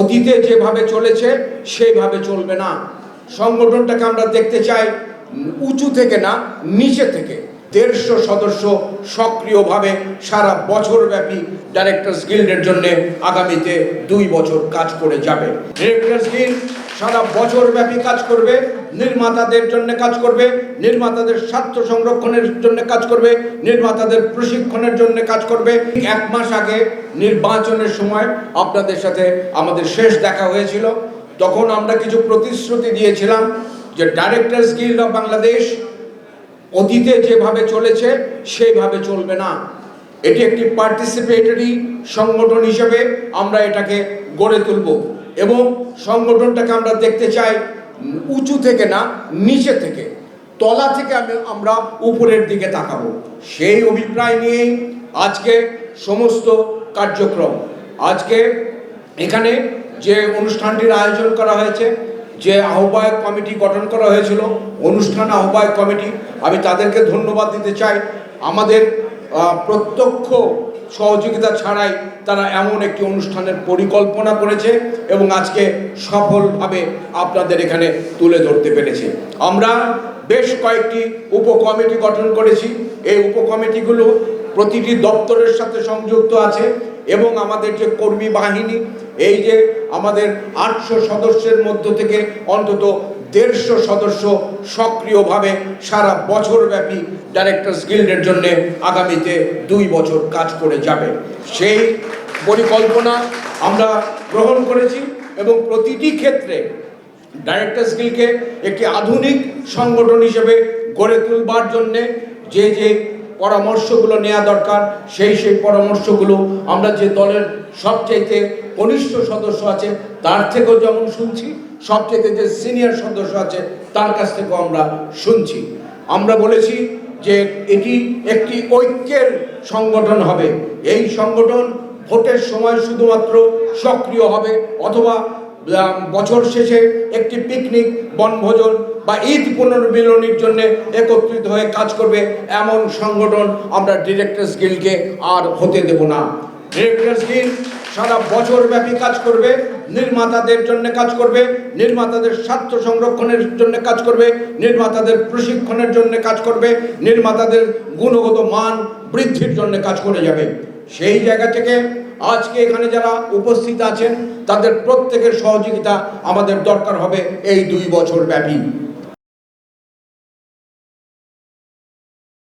অতীতে যেভাবে চলেছে, সেইভাবে চলবে না। সংগঠনটাকে আমরা দেখতে চাই উঁচু থেকে না, নিচে থেকে। দেড়শো সদস্য সক্রিয়ভাবে সারা বছর ব্যাপী ডাইরেক্টর্স গিল্ডের জন্য আগামীতে দুই বছর কাজ করে যাবে। ডাইরেক্টর্স গিল্ড সারা বছর ব্যাপী কাজ করবে, নির্মাতাদের জন্য কাজ করবে, নির্মাতাদের স্বার্থ সংরক্ষণের জন্য কাজ করবে, নির্মাতাদের প্রশিক্ষণের জন্য কাজ করবে। এক মাস আগে নির্বাচনের সময় আপনাদের সাথে আমাদের শেষ দেখা হয়েছিল। তখন আমরা কিছু প্রতিশ্রুতি দিয়েছিলাম যে ডাইরেক্টর্স গিল্ড অফ বাংলাদেশ অতীতে যেভাবে চলেছে, সেইভাবে চলবে না। এটি একটি পার্টিসিপেটরি সংগঠন হিসেবে আমরা এটাকে গড়ে তুলব। এবং সংগঠনটাকে আমরা দেখতে চাই উঁচু থেকে না, নিচে থেকে। তলা থেকে আমি, আমরা উপরের দিকে তাকাবো। সেই অভিপ্রায় নিয়েই আজকে সমস্ত কার্যক্রম। আজকে এখানে যে অনুষ্ঠানটির আয়োজন করা হয়েছে, যে আহ্বায়ক কমিটি গঠন করা হয়েছিল, অনুষ্ঠান আহ্বায়ক কমিটি, আমি তাদেরকে ধন্যবাদ দিতে চাই। আমাদের প্রত্যক্ষ সহযোগিতা ছাড়াই তারা এমন একটি অনুষ্ঠানের পরিকল্পনা করেছে এবং আজকে সফলভাবে আপনাদের এখানে তুলে ধরতে পেরেছে। আমরা বেশ কয়েকটি উপকমিটি গঠন করেছি। এই উপকমিটিগুলো প্রতিটি দপ্তরের সাথে সংযুক্ত আছে এবং আমাদের যে কর্মী বাহিনী, এই যে আমাদের আটশো সদস্যের মধ্য থেকে অন্তত দেড়শো সদস্য সক্রিয়ভাবে সারা বছরব্যাপী ব্যাপী ডাইরেক্টর্স গিল্ডের জন্য আগামীতে দুই বছর কাজ করে যাবে। সেই পরিকল্পনা আমরা গ্রহণ করেছি এবং প্রতিটি ক্ষেত্রে ডাইরেক্টরস গিল্ডকে একটি আধুনিক সংগঠন হিসেবে গড়ে তুলবার জন্যে যে যে পরামর্শগুলো নেওয়া দরকার। সেই সেই পরামর্শগুলো আমরা যে দলের সবচাইতে কনিষ্ঠ সদস্য আছে, তার থেকেও যেমন শুনছি, সবচাইতে যে সিনিয়র সদস্য আছে, তার কাছ থেকেও আমরা শুনছি। আমরা বলেছি যে এটি একটি ঐক্যের সংগঠন হবে। এই সংগঠন ভোটের সময় শুধুমাত্র সক্রিয় হবে, অথবা বছর শেষে একটি পিকনিক বনভোজন বা ঈদ পুনর্মিলনীর জন্য একত্রিত হয়ে কাজ করবে এমন সংগঠন আমরা ডিরেক্টর্স গিল্ডকে আর হতে দেব না। ডিরেক্টর্স গিল্ড সারা বছর ব্যাপী কাজ করবে, নির্মাতাদের জন্য কাজ করবে, নির্মাতাদের স্বার্থ সংরক্ষণের জন্য কাজ করবে, নির্মাতাদের প্রশিক্ষণের জন্য কাজ করবে, নির্মাতাদের গুণগত মান বৃদ্ধির জন্য কাজ করে যাবে। সেই জায়গা থেকে আজকে এখানে যারা উপস্থিত আছেন, তাদের প্রত্যেকের সহযোগিতা আমাদের দরকার হবে এই দুই বছর ব্যাপী।